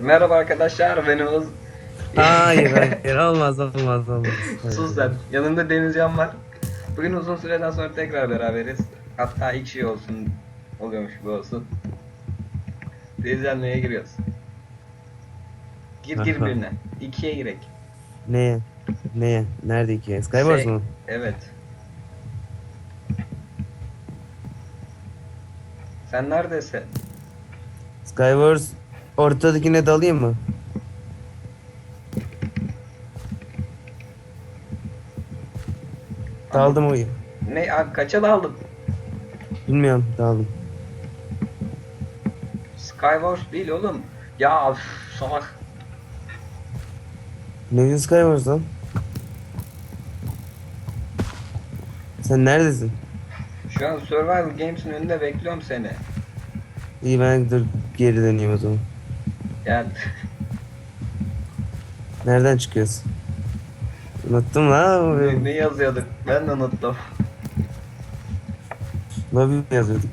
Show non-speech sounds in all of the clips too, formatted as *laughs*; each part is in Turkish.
Merhaba arkadaşlar ben Oğuz. Hayır *laughs* hayır olmaz olmaz olmaz. Sus sen. Yanımda Denizcan var. Bugün uzun süreden sonra tekrar beraberiz. Hatta ilk şey olsun. Oluyormuş bu olsun. Denizcan neye giriyoruz? Gir gir Aha. birine. İkiye girek. Neye? Neye? Nerede ki? Skywars Şey, mı? Evet. Sen neredesin? Skywars ortadakine dalayım mı? Daldım o. Ne abi kaça daldın? Bilmiyorum daldım. Skywars değil oğlum. Ya üf, salak. Ne diyorsun Skywars lan? Sen neredesin? Şu an Survival Games'in önünde bekliyorum seni. İyi ben dur geri döneyim o zaman. Gel. Nereden çıkıyoruz? Unuttum lan. ne, ne yazıyorduk? Ben de unuttum. Lobby mi yazıyorduk?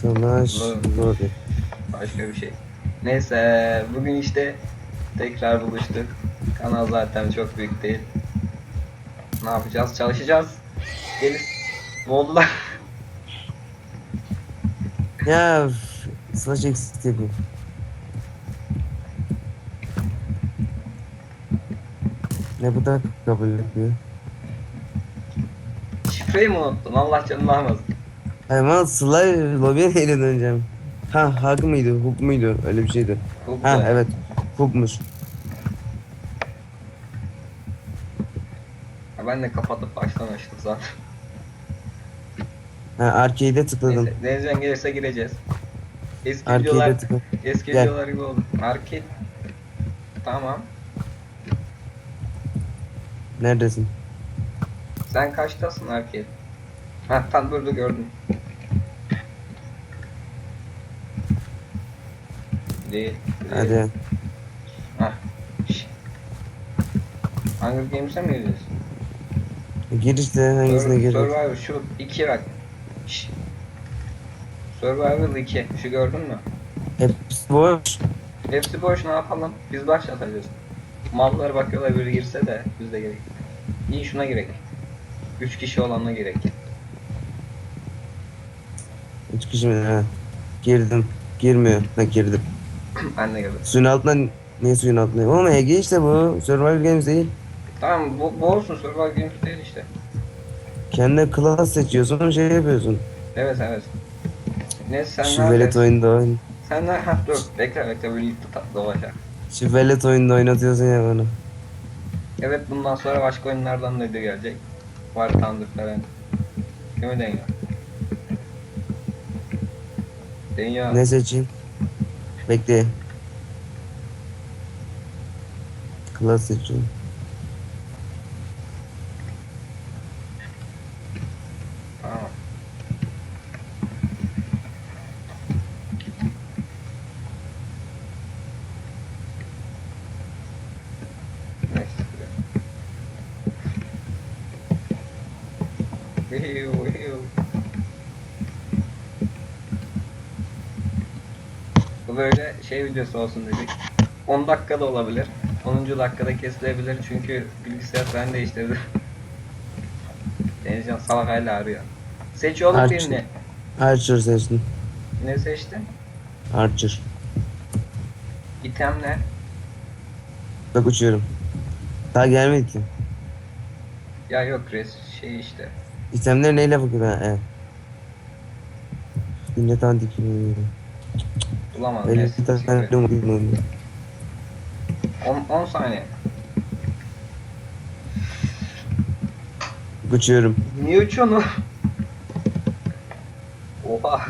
Sonra Lobby. Başka bir şey. Neyse bugün işte tekrar buluştuk. Kanal zaten çok büyük değil. Ne yapacağız? Çalışacağız. Gelin. Lan? Ya üf, slash exit Ne bu da kabul etmiyor. Şifreyi mi unuttun? Allah canını almasın. Hayır ben slash lobby'ye neyle döneceğim? Ha hak mıydı? Hook muydu? Öyle bir şeydi. Çok Ha evet. Hookmuş. Ha, Ben de kapatıp baştan açtım zaten. Ha arcade'e tıkladım. Neyse, Denizcan gelirse gireceğiz. Eski videolar, Arcade'e tıkladım. eski Gel. videolar gibi oldu. Arcade. Tamam. Neredesin? Sen kaçtasın arcade? Ha tam burada gördüm. Değil. değil. Hadi. Hah. Şş. Hunger Games'e mi gireceğiz? Gir işte hangisine gir? Survivor şu 2 bak. Şş. Survival 2. Şu gördün mü? Hepsi boş. Hepsi boş ne yapalım? Biz başlatacağız. Mallar bakıyorlar biri girse de biz de gerek. İyi şuna girek. 3 kişi olanla girek. Üç kişi mi? Ha. Girdim. Girmiyor. Ha girdim. *clears throat* ben de girdim. Suyun altından niye suyun altına? Oğlum Ege işte bu. Survival Games değil. Tamam bu, bu olsun Survival Games değil işte. Kendine class seçiyorsun şey yapıyorsun. Evet evet. Ne sen Şu velet oyunda oyun. Sen ne? Ha dur bekle bekle birlikte tatlı dolaşak. Şu velet oyunda oynatıyorsun ya bana. Evet bundan sonra başka oyunlardan da video gelecek. Var tanıdık falan. Değil mi Denya? Denya. Ne seçeyim? Bekle. Class seçiyorum. Tamam. Neyse. Wiu, wiu. Bu böyle şey videosu olsun dedik. 10 dakikada olabilir. 10. dakikada kesilebilir çünkü bilgisayar ben değiştirdi. *laughs* Denizcan salak hala arıyor. Seç oğlum Aç. birini. Archer seçtim. Ne seçtin? Archer. İtem ne? Bak uçuyorum. Daha gelmedi ki. Ya yok res şey işte. İtemler neyle bakıyor ha? Evet. Yine gibi. Bulamadım. 50 Neyse, tane umudum 10, 10 saniye. Uçuyorum. Niye uçuyorsun o? Oha.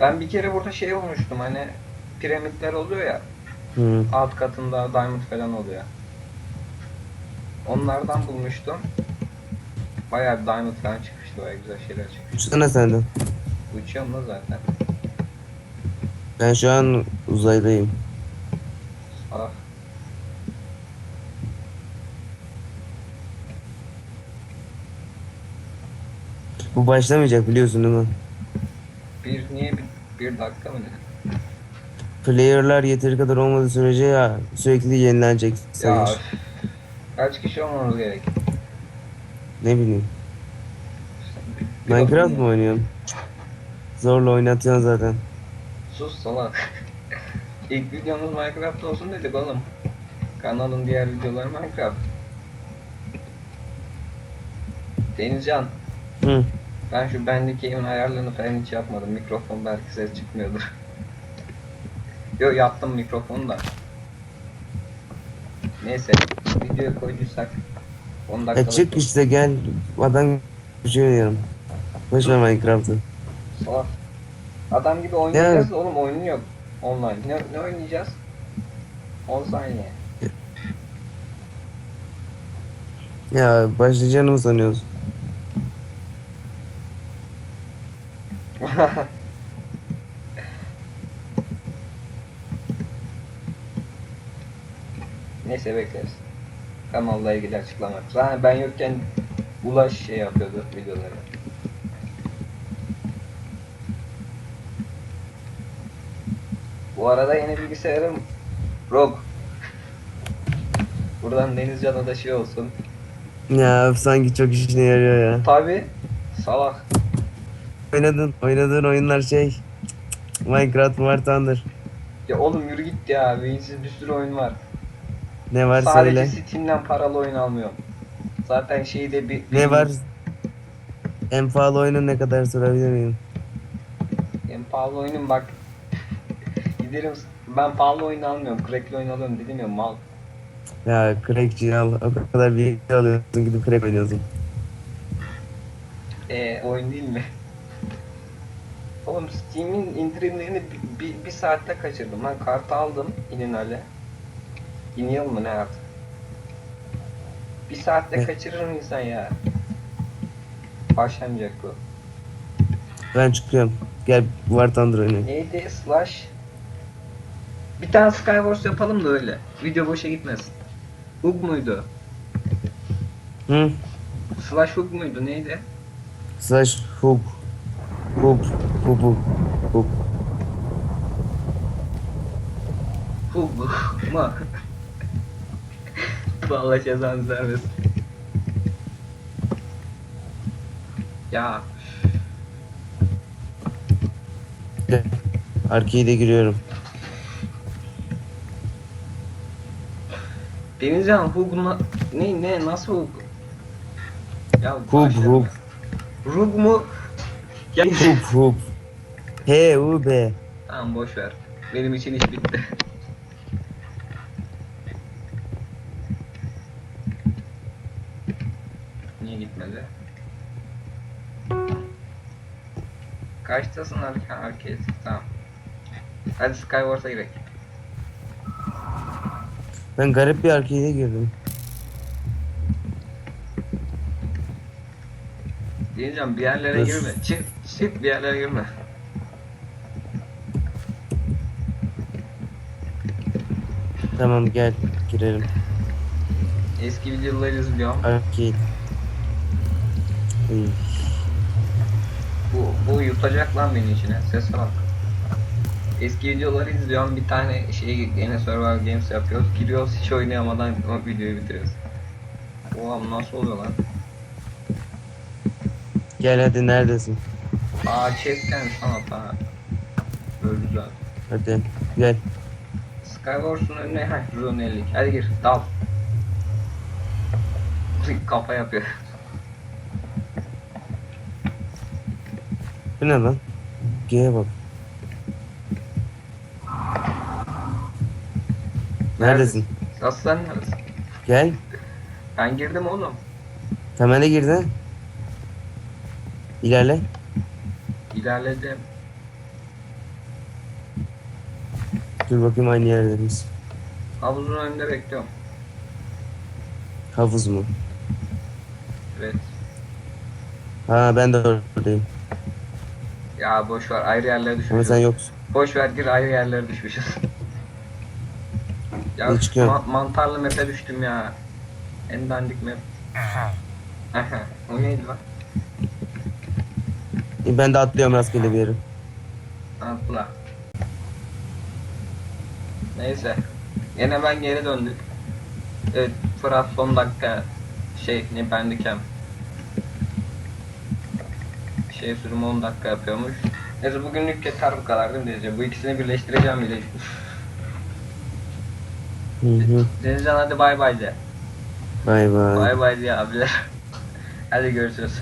Ben bir kere burada şey olmuştum hani piramitler oluyor ya Hı. alt katında diamond falan oluyor. Onlardan bulmuştum. Bayağı bir diamond falan çıkmıştı bayağı güzel şeyler çıkmış. Uçsana senden. Uçuyorum da zaten. Ben şu an uzaydayım. Ah. Bu başlamayacak biliyorsun değil mi? Bir niye bir, bir dakika mı dedi? player'lar yeteri kadar olmadığı sürece ya sürekli yenilenecek Ya üf. kaç kişi olmamız gerek? Ne bileyim. Minecraft mı oynuyorsun? Zorla oynatıyorsun zaten. Sus salak. *laughs* İlk videomuz Minecraft olsun dedik oğlum. Kanalın diğer videoları Minecraft. Denizcan, Hı. ben şu Bandicam'in ayarlarını falan hiç yapmadım. Mikrofon belki ses çıkmıyordur. *laughs* Yo yaptım mikrofonu da. Neyse, videoya koyduysak 10 Ya dakikalık. çık işte gel. Adam şey oynayalım. Boş ver Minecraft'ı. Salak. Adam gibi oynayacağız oğlum oyunu yok. Online. Ne, ne oynayacağız? 10 saniye. Ya başlayacağını mı sanıyorsun? *laughs* Neyse bekleriz. Kanalla ilgili açıklama. Zaten ben yokken Ulaş şey yapıyordu videoları. Bu arada yeni bilgisayarım ROG. Buradan Denizcan'a da şey olsun. Ya sanki çok işine yarıyor ya. Tabi salak. Oynadın, oynadığın oyunlar şey. Minecraft, War Thunder. Ya oğlum yürü git ya. Beyinsiz bir sürü oyun var. Ne var Sadece söyle. Steam'den paralı oyun almıyorum. Zaten şeyde bir... Ne var? En pahalı oyunu ne kadar sorabilir miyim? En pahalı oyunum bak. Giderim ben pahalı oyun almıyorum. Crackli oyun alıyorum dedim ya mal. Ya crackçi al. O kadar bir alıyorsun gidip crack oynuyorsun. Eee oyun değil mi? Oğlum Steam'in indirimlerini bir, bir, bir saatte kaçırdım. Ben kartı aldım İninale. İniyal mı ne artık? Bir saatte kaçırır insan ya? Başlamayacak bu. Ben çıkıyorum. Gel War Thunder oynayalım. Neydi? Slash. Bir tane Skywars yapalım da öyle. Video boşa gitmesin. Hug muydu? Hı? Slash Hug muydu? Neydi? Slash hook. Hook. Hook. Hook. Hook. Hug mu? *laughs* Vallahi cezanı vermesin. Ya Gel. Arcade'e giriyorum. Denizcan Hug na- ne ne nasıl Hug? Ya Hug başlayalım. hook. Rug mu? Ya Hook hook. H U B. tamam boş ver. Benim için iş bitti. Niye gitmedi? Kaçtasın arka arcade? Tamam. Hadi Skywars'a girelim. Ben garip bir arcade'e girdim. Diyeceğim bir yerlere Dur. girme. Çık çık bir yerlere girme. Tamam gel girelim. Eski videoları izliyorum. Arcade. Bu, bu yutacak lan beni içine. Ses bak. Eski videoları izliyorum. Bir tane şey yine Survival Games yapıyoruz. Giriyoruz hiç oynayamadan o videoyu bitiriyoruz. Oğlum nasıl oluyor lan? Gel hadi neredesin? Aa chatten sanat ha. Böyle güzel. Hadi gel. Skywars'un önüne heh Rune 50. Hadi gir dal. Kafa yapıyor. Bu ne lan? G'ye bak. Neredesin? Aslan neredesin? Gel. Ben girdim oğlum. Temele girdin. İlerle. İlerledim. Dur bakayım aynı yerdeyiz. Havuzun önünde bekliyorum. Havuz mu? Evet. Ha ben de oradayım. Ya boş ver ayrı yerlere Ama düşmüşüz. sen yoksun. Boş ver gir ayrı yerlere düşmüşüz. ya çıkıyor? ma- mantarlı map'e düştüm ya. En dandik map. Aha. o neydi lan? Ben de atlıyorum rastgele bir yere. Atla. Neyse. Yine ben geri döndük. Evet Fırat son dakika şey ne bendikem. Şey sürümü 10 dakika yapıyormuş. Neyse bugünlük yeter bu kadar değil mi Denizcan? Bu ikisini birleştireceğim bile. Hı hı. Denizcan hadi bay bay de. Bay bay. Bay bay diye abiler. hadi görüşürüz.